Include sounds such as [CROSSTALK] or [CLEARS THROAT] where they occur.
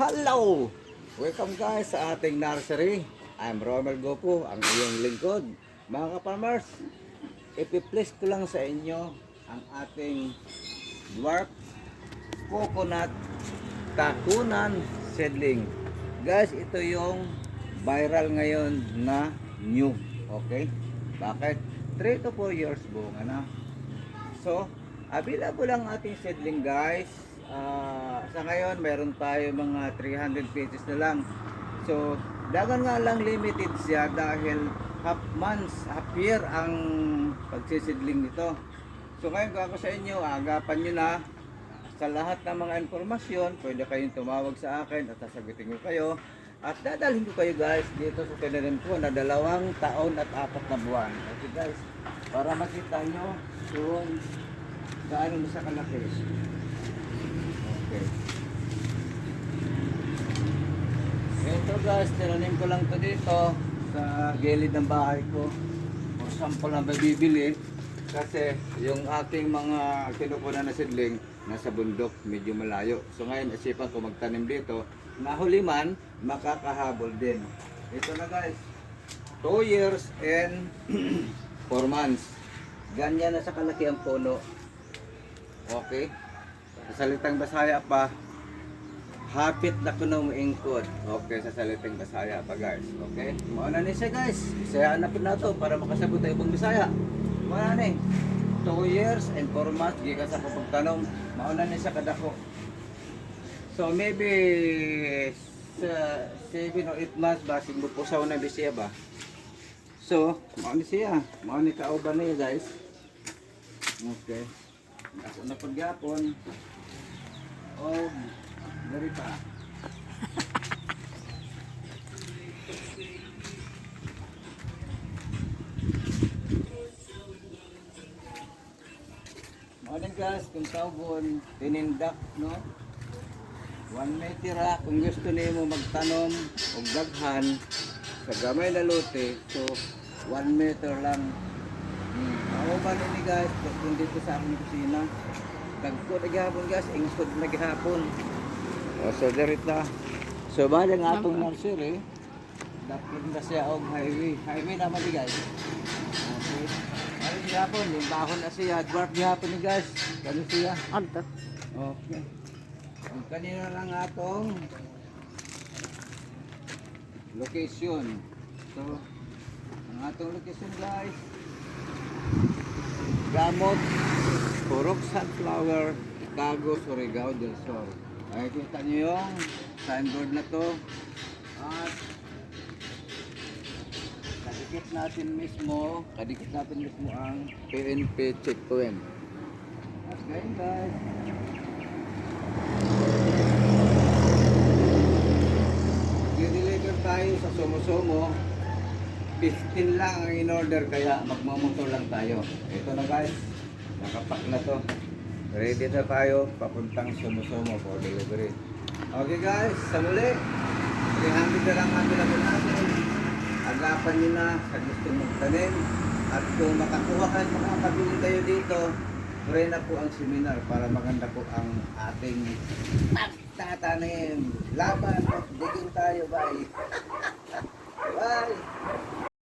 Hello! Welcome guys sa ating nursery. I'm Romel Gopo, ang iyong lingkod. Mga ka-farmers, ipi-place ko lang sa inyo ang ating dwarf coconut takunan seedling. Guys, ito yung viral ngayon na new. Okay? Bakit? 3 to 4 years bunga na. So, available lang ating seedling guys. Ah, sa ngayon, meron tayo mga 300 pieces na lang. So, dagan nga lang limited siya dahil half months, half year ang pagsisidling nito. So, ngayon ako sa inyo, agapan nyo na sa lahat ng mga informasyon, pwede kayong tumawag sa akin at sasagutin ko kayo. At dadalhin ko kayo guys dito sa tinanim ko na dalawang taon at apat na buwan. Okay guys, para makita nyo kung gaano siya kalaki. Okay. Guys, tinanim ko lang to dito sa gilid ng bahay ko. For sample na bibili. Kasi yung aking mga kinukunan na sidling nasa bundok, medyo malayo. So ngayon, isipan ko magtanim dito. Nahuli man, makakahabol din. Ito na guys, 2 years and [CLEARS THROAT] 4 months. Ganyan na sa kalaki ang puno. Okay? Sa salitang Basaya pa, hapit na kuno mo ingkod. Okay, sa salitang Basaya pa guys. Okay? Mauna ni siya guys. Bisaya na po na to para makasabot tayo ibang Bisaya. Mauna ni. 2 years and 4 months gikan sa pagtanong. Mauna ni siya kadako. So maybe sa 7 or 8 months ba sigmo po sa una Bisaya ba? So, mauna siya. Mauna ni kauban niya guys. Okay. Ako na pagyapon. Oh, dari pa. Morning guys, kung tawgon, tinindak, no? One meter ra, kung gusto niyo magtanom o daghan sa gamay na lote, so one meter lang Hmm. Ako ba ni guys, kung dito sa aming kusina, dagko na gihapon guys, ingkod na gihapon. O, so dirita. So bali nga atong nursery, dapat na siya og highway. Highway naman ni guys. Okay. Bali gihapon, yung bahon na siya, dwarf gihapon ni guys. Kani siya. Adto. Okay. Ang kanina lang atong location. So, ang atong location guys, Gamot, Purok Sunflower, Chicago, Surigao del Sur. Ay, kita niyo yung signboard na to. At kadikit natin mismo, kadikit natin mismo ang PNP checkpoint. At ngayon guys, i-deliver tayo sa Somo-Somo 15 lang ang in-order kaya magmamotor lang tayo. Ito na guys, nakapak na to. Ready na tayo, papuntang Sumo-Sumo for delivery. Okay guys, sa muli, 300 na lang ang available natin. Agapan nyo na sa gusto magtanim. At kung makakuha kayo, makakabili kayo dito, pray na po ang seminar para maganda po ang ating tatanim. Laban, digin tayo, bye! [LAUGHS] Bye!